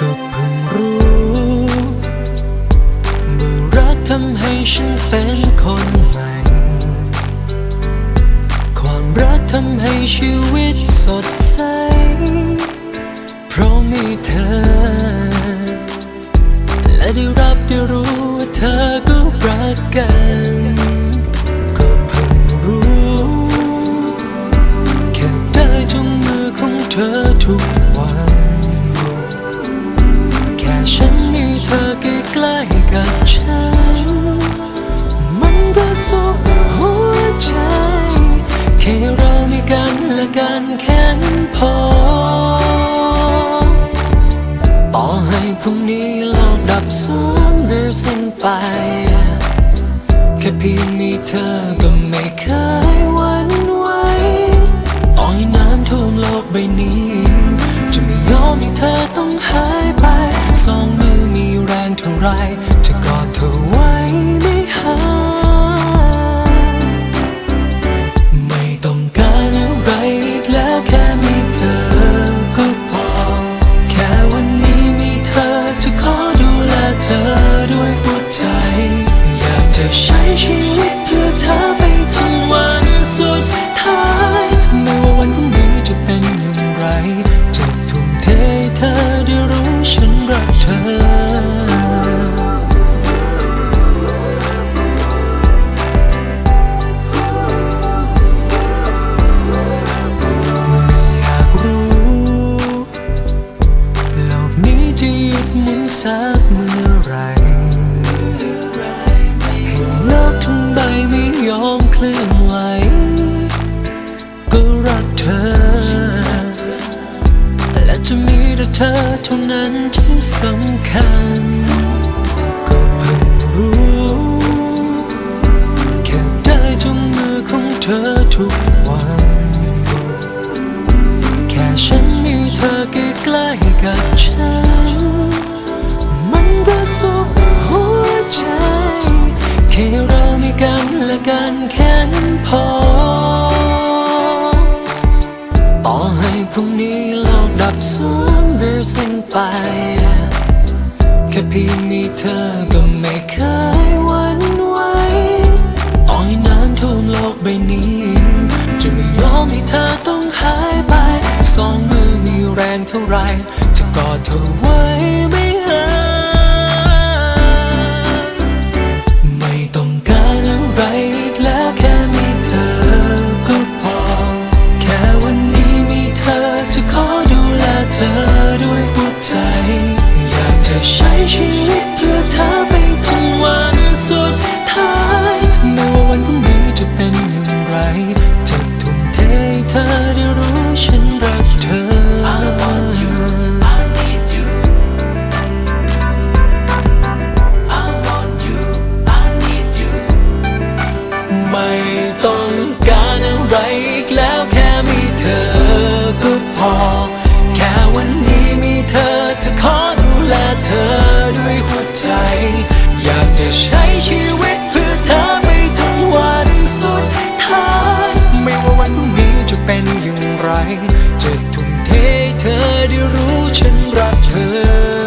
ก็เพิ่งรู้เมื่อรักทำให้ฉันเป็นคนใหม่ ความรักทำให้ชีวิตสดใส เพราะมีเธอ ให้พรุ่งนี้โลกดับสูญหรือสิ้นไป แค่เพียงมีเธอก็ไม่เคยหวั่นไหวต่อให้น้ำท่วมโลกใบนี้ จะไม่ยอมให้เธอต้องหายไป สองมือมีแรงเท่าไรจะกอด อยา ลื่อนไหวก็รักเธอ และจะมีแต่เธอเท่านั้นที่สำคัญ กันและกันแค่นั้นพอ ต่อให้พรุ่งนี้เราดับสูญหรือสิ้นไป แค่เพียงมีเธอก็ไม่เคยหวั่นไหวต่อยน้ำท่วมโลกใบนี้ จะไม่ยอมให้เธอต้องหายไป สองมือมีแรงเท่าไร ใช้ชีวิตเพื่อเธอไป เนอย่างไร จะทุ่มเทเธอได้รู้ฉันรักเธอ